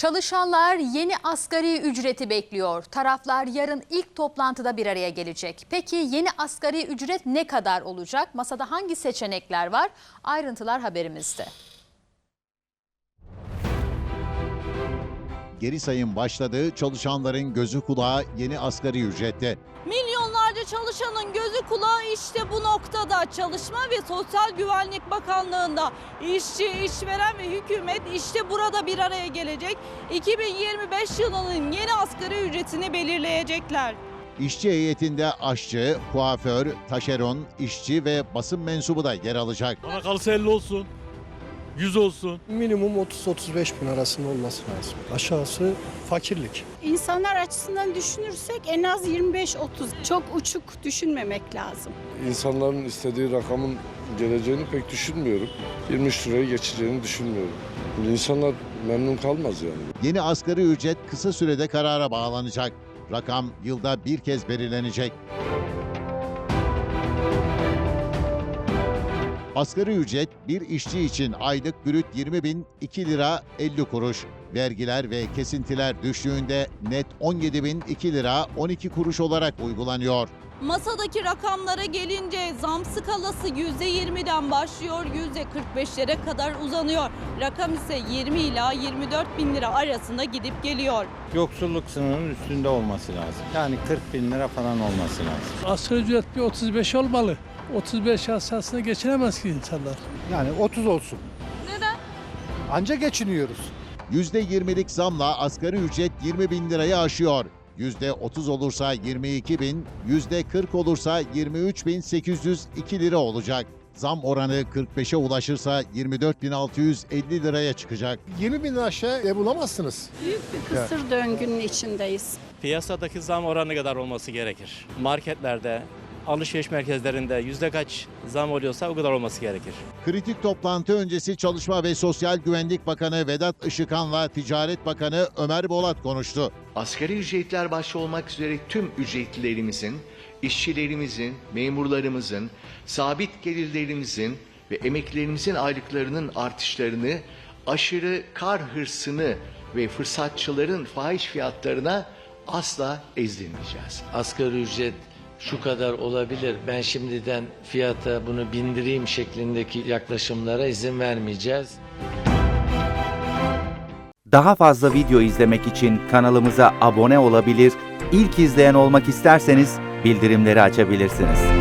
Çalışanlar yeni asgari ücreti bekliyor. Taraflar yarın ilk toplantıda bir araya gelecek. Peki yeni asgari ücret ne kadar olacak? Masada hangi seçenekler var? Ayrıntılar haberimizde. Geri sayım başladı, çalışanların gözü kulağı yeni asgari ücrette. Milyonlarca çalışanın gözü kulağı işte bu noktada. Çalışma ve Sosyal Güvenlik Bakanlığı'nda işçi, işveren ve hükümet işte burada bir araya gelecek. 2025 yılının yeni asgari ücretini belirleyecekler. İşçi heyetinde aşçı, kuaför, taşeron, işçi ve basın mensubu da yer alacak. Bana kalsa 50 olsun. 100 olsun. Minimum 30-35 bin arasında olması lazım. Aşağısı fakirlik. İnsanlar açısından düşünürsek en az 25-30. Çok uçuk düşünmemek lazım. İnsanların istediği rakamın geleceğini pek düşünmüyorum. 23 liraya geçeceğini düşünmüyorum. İnsanlar memnun kalmaz yani. Yeni asgari ücret kısa sürede karara bağlanacak. Rakam yılda bir kez belirlenecek. Asgari ücret bir işçi için aylık brüt 20 bin 2 lira 50 kuruş. Vergiler ve kesintiler düştüğünde net 17 bin 2 lira 12 kuruş olarak uygulanıyor. Masadaki rakamlara gelince zam skalası %20'den başlıyor, %45'lere kadar uzanıyor. Rakam ise 20 ila 24 bin lira arasında gidip geliyor. yoksulluk sınırının üstünde olması lazım. Yani 40 bin lira falan olması lazım. Asgari ücret bir 35 olmalı. 35 aşağısına geçinemez ki insanlar. Yani 30 olsun. Neden? Anca geçiniyoruz. %20'lik zamla asgari ücret 20 bin lirayı aşıyor. %30 olursa 22 bin, %40 olursa 23 bin 802 lira olacak. Zam oranı 45'e ulaşırsa 24 bin 650 liraya çıkacak. 20 bin aşağı ev bulamazsınız. Büyük bir kısır döngünün içindeyiz. Piyasadaki zam oranı kadar olması gerekir. Marketlerde, alışveriş merkezlerinde yüzde kaç zam oluyorsa o kadar olması gerekir. Kritik toplantı öncesi Çalışma ve Sosyal Güvenlik Bakanı Vedat Işıkhan'la Ticaret Bakanı Ömer Bolat konuştu. Asgari ücretler başta olmak üzere tüm ücretlilerimizin, işçilerimizin, memurlarımızın, sabit gelirlerimizin ve emeklilerimizin aylıklarının artışlarını, aşırı kar hırsını ve fırsatçıların fahiş fiyatlarına asla ezdirmeyeceğiz. asgari ücret şu kadar olabilir. Ben şimdiden fiyata bunu bindireyim şeklindeki yaklaşımlara izin vermeyeceğiz. Daha fazla video izlemek için kanalımıza abone olabilir, ilk izleyen olmak isterseniz bildirimleri açabilirsiniz.